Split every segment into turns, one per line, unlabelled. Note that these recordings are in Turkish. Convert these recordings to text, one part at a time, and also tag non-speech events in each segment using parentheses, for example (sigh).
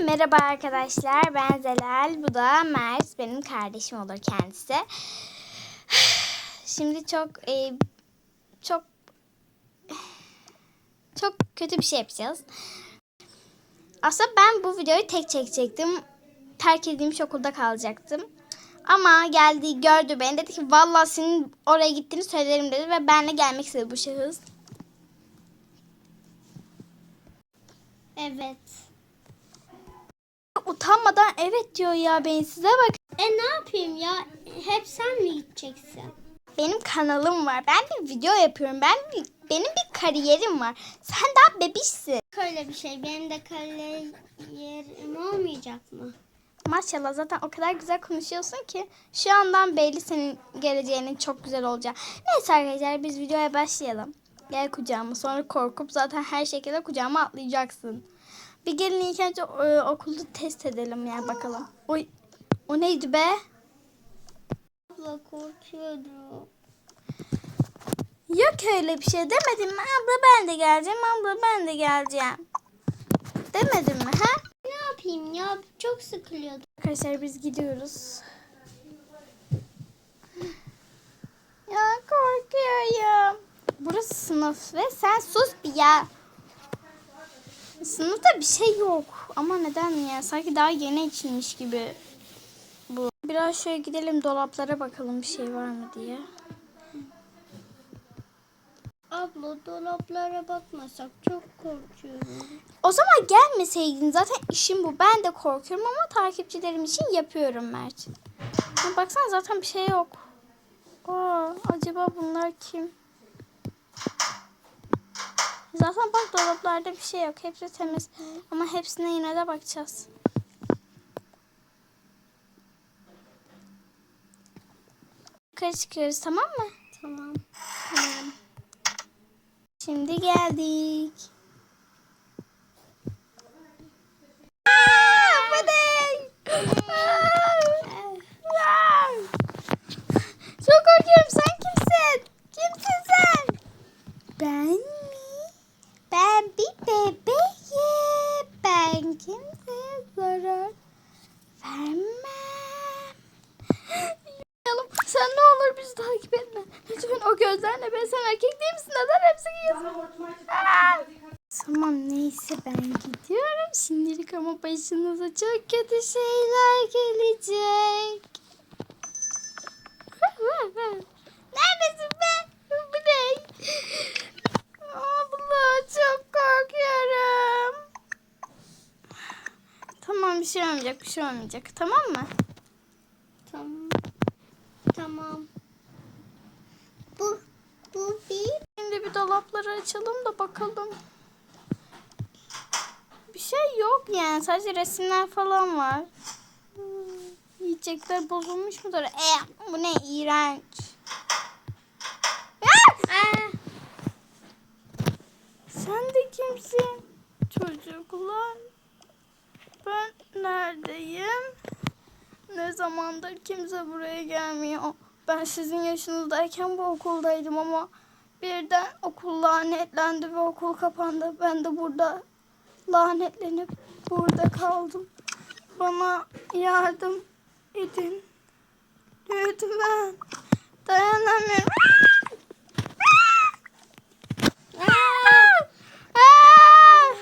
merhaba arkadaşlar. Ben Zelal. Bu da Mert. Benim kardeşim olur kendisi. (sighs) Şimdi çok e, çok çok kötü bir şey yapacağız. Aslında ben bu videoyu tek çekecektim. Terk edilmiş okulda kalacaktım. Ama geldi gördü beni dedi ki vallahi senin oraya gittiğini söylerim dedi ve benle gelmek istedi bu şahıs.
Evet.
Utanmadan evet diyor ya ben size bak.
E ne yapayım ya? Hep sen mi gideceksin?
Benim kanalım var. Ben bir video yapıyorum. Ben bir, benim bir kariyerim var. Sen daha bebişsin.
Öyle bir şey. Benim de kariyerim olmayacak mı?
Maşallah zaten o kadar güzel konuşuyorsun ki şu andan belli senin geleceğinin çok güzel olacak. Neyse arkadaşlar biz videoya başlayalım. Gel kucağıma sonra korkup zaten her şekilde kucağıma atlayacaksın. Bir gelin ilk önce e, okulda test edelim ya bakalım. Oy, o neydi be?
Abla korkuyorum.
Yok öyle bir şey demedim mi? Abla ben de geleceğim, abla ben de geleceğim. Demedim mi ha?
Ne yapayım ya? Çok sıkılıyordum.
Arkadaşlar biz gidiyoruz. Ya korkuyorum. Burası sınıf ve sen sus bir ya. Sınıfta bir şey yok. Ama neden ya? Sanki daha yeni içilmiş gibi bu. Biraz şöyle gidelim dolaplara bakalım bir şey var mı diye.
Abla dolaplara bakmasak çok korkuyorum.
O zaman gelmeseydin zaten işim bu. Ben de korkuyorum ama takipçilerim için yapıyorum Mert. Baksana zaten bir şey yok. Aa, acaba bunlar kim? Zaten bak dolaplarda bir şey yok. Hepsi temiz. Ama hepsine yine de bakacağız. Yukarı çıkıyoruz tamam mı?
Tamam.
Tamam. Şimdi geldik. Çok korkuyorum. Sen kimsin? Kimsin sen? Ben bebeğim. Ben kimseye zarar vermem. Yanım, sen ne olur bizi takip etme. Lütfen o gözlerle ben sen erkek değil misin? Neden hepsi giyiyorsun? Tamam neyse ben gidiyorum. Şimdilik ama başınıza çok kötü şeyler gelecek. (laughs) Neredesin be? Bu ne? Abla çok korkuyorum. Tamam bir şey olmayacak bir şey olmayacak tamam mı?
Tamam. Tamam. Bu bu bir
Şimdi bir dolapları açalım da bakalım. Bir şey yok yani. Sadece resimler falan var. Hmm, Yiyecekler bozulmuş mudur? Eh, bu ne iğrenç. Ah!
Aa,
Sen de kimsin? Çocuklar. Ben neredeyim? Ne zamandır kimse buraya gelmiyor. Ben sizin yaşınızdayken bu okuldaydım ama birden okul lanetlendi ve okul kapandı. Ben de burada lanetlenip burada kaldım. Bana yardım edin. Lütfen. Dayanamıyorum. Aa! Aa!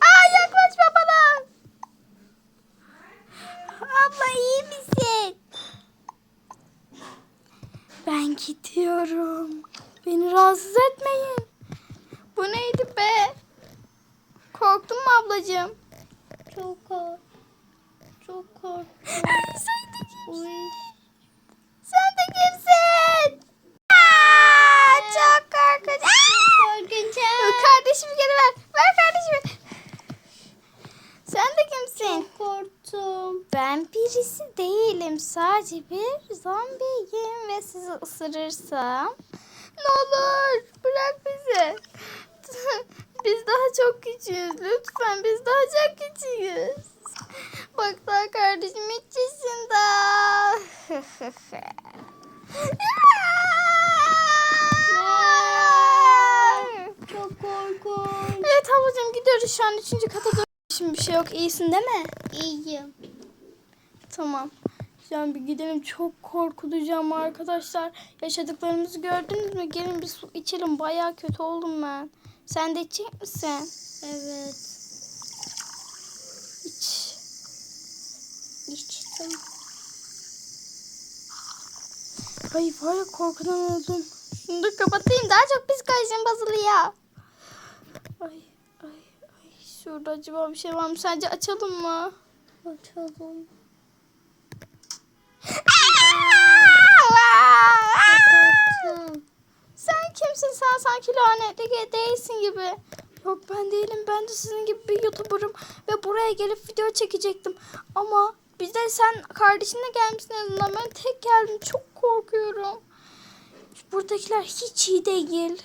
Aa, yaklaşma bana. Abla iyi misin? Ben gidiyorum. Beni rahatsız etmeyin. Bu neydi be? Korktun mu ablacığım?
Çok kork. Çok korktum. (laughs)
Sen de kimsin? Sen de kimsin? Aa, çok korkunç. Aa!
Korkunç.
Kardeşimi geri ver. Ver kardeşimi. Sen de kimsin?
Çok korktum.
Ben birisi değilim. Sadece bir zombiyim ve sizi ısırırsam. Ne olur bırak bizi. (laughs) Biz daha çok küçüğüz. Lütfen biz daha çok küçüğüz. Bak daha kardeşim hiç yaşında. (laughs)
Çok
gidiyoruz şu an üçüncü kata doğru. Şimdi bir şey yok. İyisin değil mi?
İyiyim.
Tamam. An bir gidelim. Çok korkutacağım arkadaşlar. Yaşadıklarımızı gördünüz mü? Gelin bir su içelim. Bayağı kötü oldum ben. Sen de içecek misin?
Evet.
İç.
İçtim.
Ay var ya korkudan öldüm. Şunu da kapatayım. Daha çok psikolojim bozuluyor. Ay ay ay. Şurada acaba bir şey var mı? Sence açalım mı?
Açalım.
Sen kimsin? Sen sanki lanetli değilsin gibi. Yok ben değilim. Ben de sizin gibi bir YouTuber'ım. Ve buraya gelip video çekecektim. Ama bir de sen kardeşinle gelmişsin azından. Ben tek geldim. Çok korkuyorum. Buradakiler hiç iyi değil.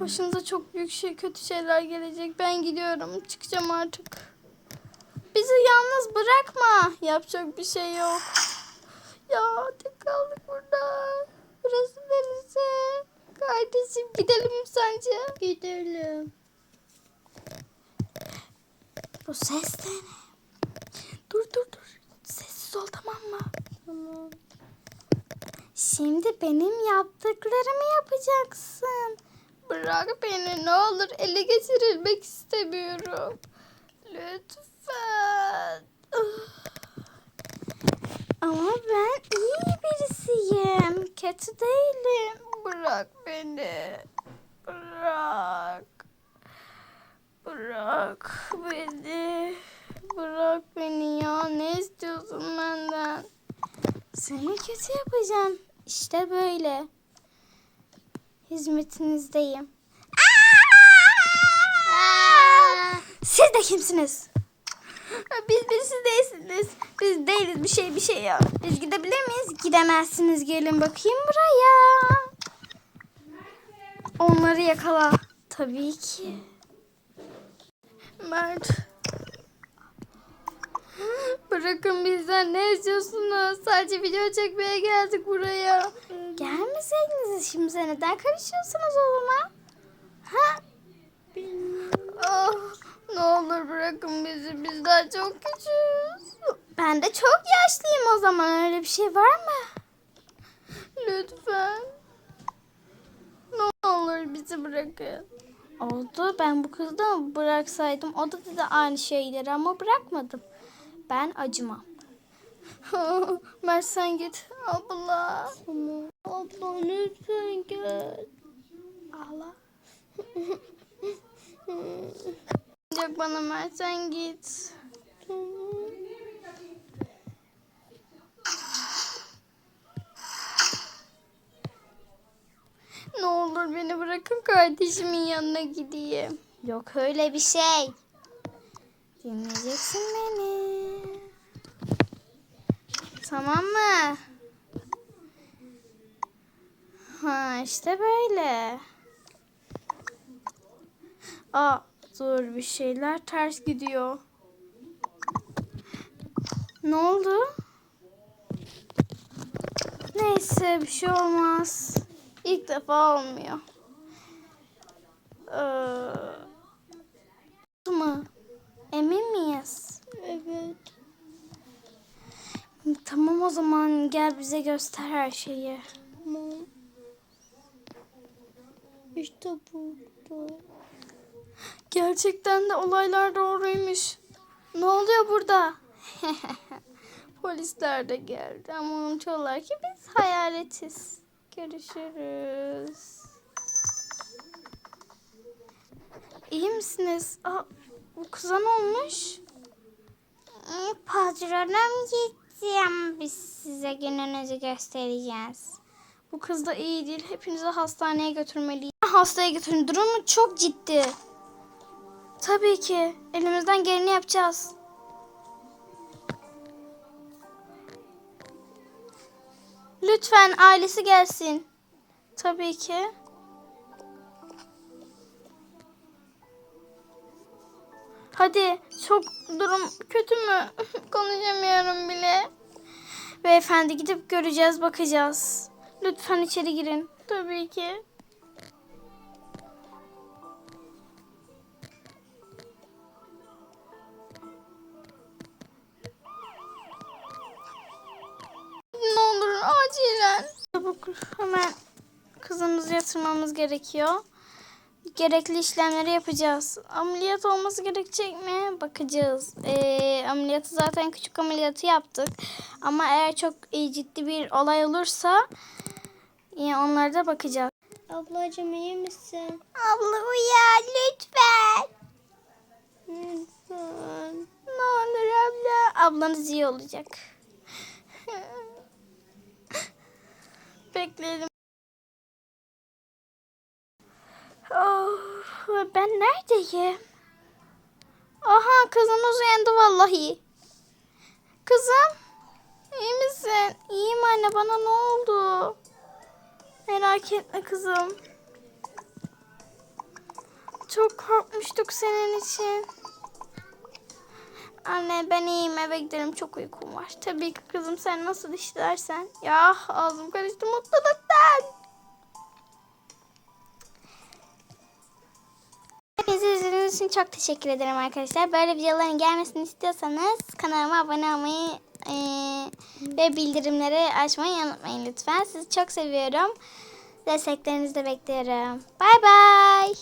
Başınıza çok büyük şey, kötü şeyler gelecek. Ben gidiyorum. Çıkacağım artık. Bizi yalnız bırakma. Yapacak bir şey yok. Ya tek kaldık burada. Burası neresi? Kardeşim gidelim mi sence?
Gidelim.
Bu ses de ne? Dur dur dur. Sessiz ol tamam mı?
Tamam.
Şimdi benim yaptıklarımı yapacaksın. Bırak beni ne olur ele geçirilmek istemiyorum. Lütfen. Ama ben iyi birisiyim. Kötü değilim. Bırak beni. Bırak. Bırak beni. Bırak beni ya. Ne istiyorsun benden? Seni kötü yapacağım. İşte böyle. Hizmetinizdeyim. Siz de kimsiniz? Biz birisi değilsiniz. Biz değiliz bir şey bir şey ya. Biz gidebilir miyiz? Gidemezsiniz. Gelin bakayım buraya. Onları yakala. Tabii ki. Mert. Bırakın bizden ne istiyorsunuz? Sadece video çekmeye geldik buraya. Gelmeseydiniz işimize neden karışıyorsunuz o zaman? Ha? Oh, ne olur bırakın bizi. Biz daha çok küçüğüz. Ben de çok yaşlıyım o zaman. Öyle bir şey var mı? Lütfen. Olur bizi bırakın. Oldu. Ben bu kızı da bıraksaydım. O da dedi aynı şeyleri ama bırakmadım. Ben acımam. (laughs) Mert sen git. Abla.
Abla lütfen gel.
Ağla. (laughs) Yok bana Mert sen git. Ne olur beni bırakın kardeşimin yanına gideyim. Yok öyle bir şey. Dinleyeceksin beni. Tamam mı? Ha işte böyle. Aa dur bir şeyler ters gidiyor. Ne oldu? Neyse bir şey olmaz. İlk defa olmuyor. Ee, mı? Emin miyiz?
Evet.
Tamam o zaman gel bize göster her şeyi.
Tamam. İşte burada.
Gerçekten de olaylar doğruymuş. Ne oluyor burada? (laughs) Polisler de geldi ama unutuyorlar ki biz hayaletiz. Görüşürüz. İyi misiniz? Aa, bu kıza ne olmuş?
Patronum gittim. Biz size gününüzü göstereceğiz.
Bu kız da iyi değil. Hepinizi hastaneye götürmeliyim. Hastaya götürün. Durumu çok ciddi. Tabii ki. Elimizden geleni yapacağız. Lütfen ailesi gelsin. Tabii ki. Hadi çok durum kötü mü? (laughs) Konuşamıyorum bile. Beyefendi gidip göreceğiz, bakacağız. Lütfen içeri girin. Tabii ki. Çabuk hemen kızımızı yatırmamız gerekiyor. Gerekli işlemleri yapacağız. Ameliyat olması gerekecek mi? Bakacağız. Ee, ameliyatı zaten küçük ameliyatı yaptık. Ama eğer çok e, ciddi bir olay olursa yine onlara da bakacağız.
Ablacığım iyi misin?
Abla uyan lütfen.
Lütfen.
Ne olur abla. Ablanız iyi olacak. (laughs) Bekleyelim. Oh, ben neredeyim? Aha kızımız uyandı vallahi. Kızım iyi misin? İyiyim anne bana ne oldu? Merak etme kızım. Çok korkmuştuk senin için. Anne ben iyiyim eve gidelim çok uykum var. Tabii ki kızım sen nasıl istersen. Ya ağzım karıştı mutluluktan. Hepinize izlediğiniz için çok teşekkür ederim arkadaşlar. Böyle videoların gelmesini istiyorsanız kanalıma abone olmayı eee, ve bildirimleri açmayı unutmayın lütfen. Sizi çok seviyorum. Desteklerinizi de bekliyorum. Bay bay.